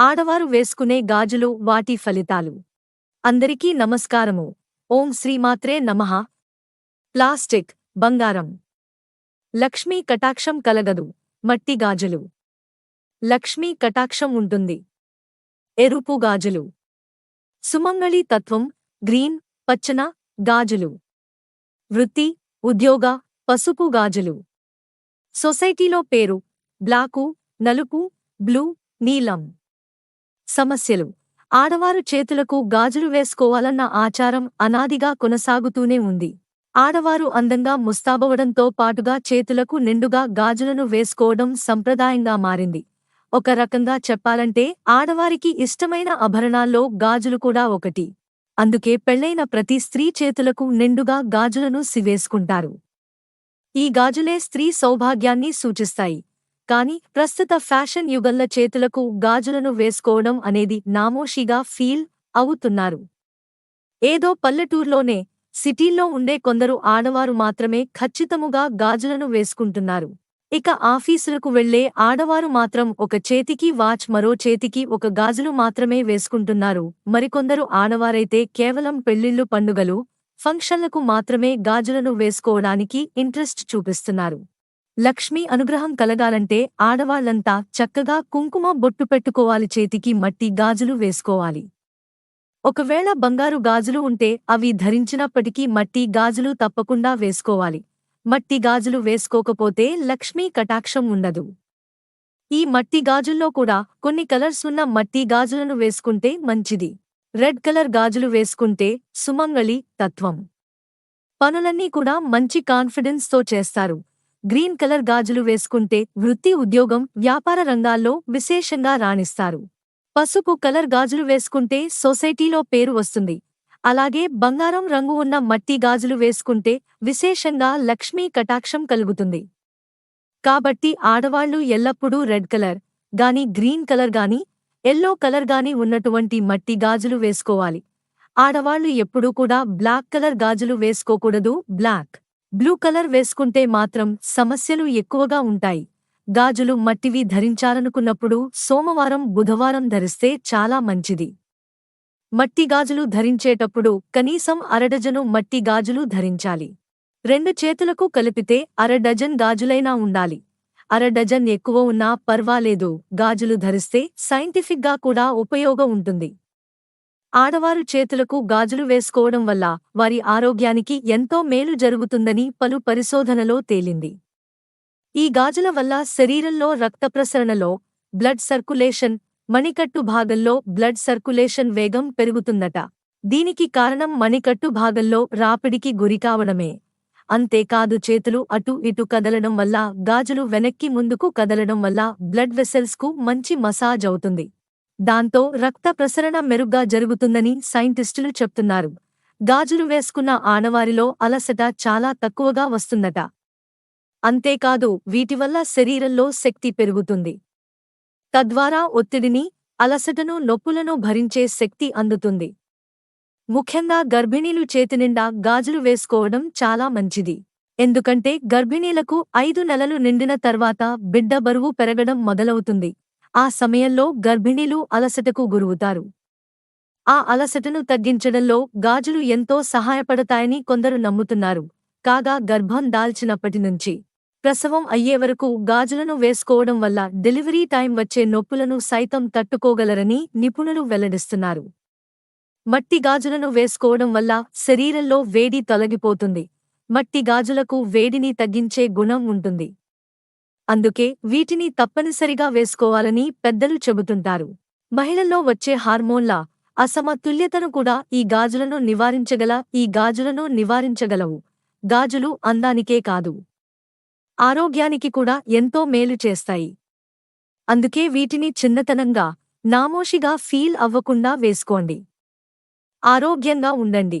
ఆడవారు వేసుకునే గాజులు వాటి ఫలితాలు. అందరికీ నమస్కారము. ఓం శ్రీమాత్రే నమః. ప్లాస్టిక్ బంగారం. లక్ష్మీ కటాక్షం కలగదు. మట్టి గాజులు. లక్ష్మీ కటాక్షం ఉంటుంది. ఎరుపు గాజులు. సుమంగళి తత్వం గ్రీన్ పచ్చన గాజులు. వృత్తి ఉద్యోగ పసుపు గాజులు. సొసైటీలో పేరు బ్లాకు నలుపు బ్లూ నీలం. సమస్యలు. ఆడవారు చేతులకు గాజులు వేసుకోవాలన్న ఆచారం అనాదిగా కొనసాగుతూనే ఉంది. ఆడవారు అందంగా ముస్తాబవడంతో పాటుగా చేతులకు నిండుగా గాజులను వేసుకోవడం సంప్రదాయంగా మారింది. ఒక రకంగా చెప్పాలంటే ఆడవారికి ఇష్టమైన ఆభరణాల్లో గాజులు కూడా ఒకటి. అందుకే పెళ్ళైన ప్రతి స్త్రీ చేతులకు నిండుగా గాజులను సివేసుకుంటారు ఈ గాజులే స్త్రీ సౌభాగ్యాన్ని సూచిస్తాయి. కాని ప్రస్తుత ఫ్యాషన్ యుగంల చేతులకు గాజులను వేసుకోవడం అనేది నామోషిగా ఫీల్ అవుతున్నారు. ఏదో పల్లెటూర్లోనే సిటీల్లో ఉండే కొందరు ఆడవారు మాత్రమే ఖచ్చితముగా గాజులను వేసుకుంటున్నారు. ఇక ఆఫీసులకు వెళ్ళే ఆడవారు మాత్రం ఒక చేతికి వాచ్ మరో చేతికి ఒక గాజులు మాత్రమే వేసుకుంటున్నారు. మరికొందరు ఆడవారైతే కేవలం పెళ్ళిళ్ళు పండుగలు ఫంక్షన్లకు మాత్రమే గాజులను వేసుకోవడానికి ఇంట్రెస్ట్ చూపిస్తున్నారు. లక్ష్మీ అనుగ్రహం కలగాలంటే ఆడవాళ్ళంతా చక్కగా కుంకుమ బొట్టు పెట్టుకోవాలి చేతికి మట్టి గాజులు వేసుకోవాలి. ఒకవేళ బంగారు గాజులు ఉంటే అవి ధరించినప్పటికీ మట్టి గాజులు తప్పకుండా వేసుకోవాలి. మట్టి గాజులు వేసుకోకపోతే లక్ష్మీ కటాక్షం ఉండదు. ఈ మట్టి గాజుల్లో కూడా కొన్ని కలర్స్ ఉన్న మట్టి గాజులను వేసుకుంటే మంచిది. రెడ్ కలర్ గాజులు వేసుకుంటే సుమంగళి తత్వం. పనులన్నీ కూడా మంచి కాన్ఫిడెన్స్తో చేస్తారు. గ్రీన్ కలర్ గాజులు వేసుకుంటే వృత్తి ఉద్యోగం వ్యాపార రంగాల్లో విశేషంగా రాణిస్తారు. పసుపు కలర్ గాజులు వేసుకుంటే సొసైటీలో పేరు వస్తుంది. అలాగే బంగారం రంగు ఉన్న మట్టి గాజులు వేసుకుంటే విశేషంగా లక్ష్మీ కటాక్షం కలుగుతుంది. కాబట్టి ఆడవాళ్ళు ఎల్లప్పుడూ రెడ్ కలర్ గాని గ్రీన్ కలర్ గాని ఎల్లో కలర్ గాని ఉన్నటువంటి మట్టి గాజులు వేసుకోవాలి. ఆడవాళ్ళు ఎప్పుడూ కూడా బ్లాక్ కలర్ గాజులు వేసుకోకూడదు బ్లాక్. బ్లూ కలర్ వేసుకుంటే మాత్రం సమస్యలు ఎక్కువగా ఉంటాయి. గాజులు మట్టివి ధరించాలనుకున్నప్పుడు సోమవారం బుధవారం ధరిస్తే చాలా మంచిది. మట్టి గాజులు ధరించేటప్పుడు కనీసం అరడజను మట్టి గాజులు ధరించాలి. రెండు చేతులకు కలిపితే అరడజన్ గాజులైనా ఉండాలి. అరడజన్ ఎక్కువ ఉన్నా పర్వాలేదు గాజులు ధరిస్తే సైంటిఫిక్గా కూడా ఉపయోగం ఉంటుంది. ఆడవారు చేతులకు గాజులు వేసుకోవడం వల్ల వారి ఆరోగ్యానికి ఎంతో మేలు జరుగుతుందని పలు పరిశోధనలో తేలింది. ఈ గాజుల వల్ల శరీరంలో రక్త ప్రసరణలో బ్లడ్ సర్కులేషన్ మణికట్టు భాగంలో బ్లడ్ సర్కులేషన్ వేగం పెరుగుతుందట. దీనికి కారణం మణికట్టు భాగంలో రాపిడికి గురికావడమే అంతేకాదు చేతులు అటు ఇటు కదలడం వల్ల గాజులు వెనక్కి ముందుకు కదలడం వల్ల బ్లడ్ వెసెల్స్కు మంచి మసాజ్ అవుతుంది. దాంతో రక్త ప్రసరణ మెరుగ్గా జరుగుతుందని సైంటిస్టులు చెప్తున్నారు. గాజులు వేసుకున్న ఆనవారిలో అలసట చాలా తక్కువగా వస్తుందట. అంతేకాదు వీటివల్ల శరీరంలో శక్తి పెరుగుతుంది. తద్వారా ఒత్తిడిని అలసటను నొప్పులను భరించే శక్తి అందుతుంది. ముఖ్యంగా గర్భిణీలు చేతినిండా గాజులు వేసుకోవడం చాలా మంచిది. ఎందుకంటే గర్భిణీలకు ఐదు నెలలు నిండిన తర్వాత బిడ్డ బరువు పెరగడం మొదలవుతుంది. ఆ సమయంలో గర్భిణీలు అలసటకు గురువుతారు. ఆ అలసటను తగ్గించడంలో గాజులు ఎంతో సహాయపడతాయని కొందరు నమ్ముతున్నారు. కాగా గర్భం దాల్చినప్పటి నుంచి ప్రసవం అయ్యే వరకు గాజులను వేసుకోవడం వల్ల డెలివరీ టైం వచ్చే నొప్పులను సైతం తట్టుకోగలరని నిపుణులు వెల్లడిస్తున్నారు. మట్టి గాజులను వేసుకోవడం వల్ల శరీరంలో వేడి తొలగిపోతుంది. మట్టి గాజులకు వేడిని తగ్గించే గుణం ఉంటుంది. అందుకే వీటిని తప్పనిసరిగా వేసుకోవాలని పెద్దలు చెబుతుంటారు. మహిళల్లో వచ్చే హార్మోన్ల అసమతుల్యతను కూడా ఈ గాజులను నివారించగల ఈ గాజులను నివారించగలవు. గాజులు అందానికే కాదు ఆరోగ్యానికి కూడా ఎంతో మేలు చేస్తాయి. అందుకే వీటిని చిన్నతనంగా నామోషిగా ఫీల్ అవ్వకుండా వేసుకోండి. ఆరోగ్యంగా ఉండండి.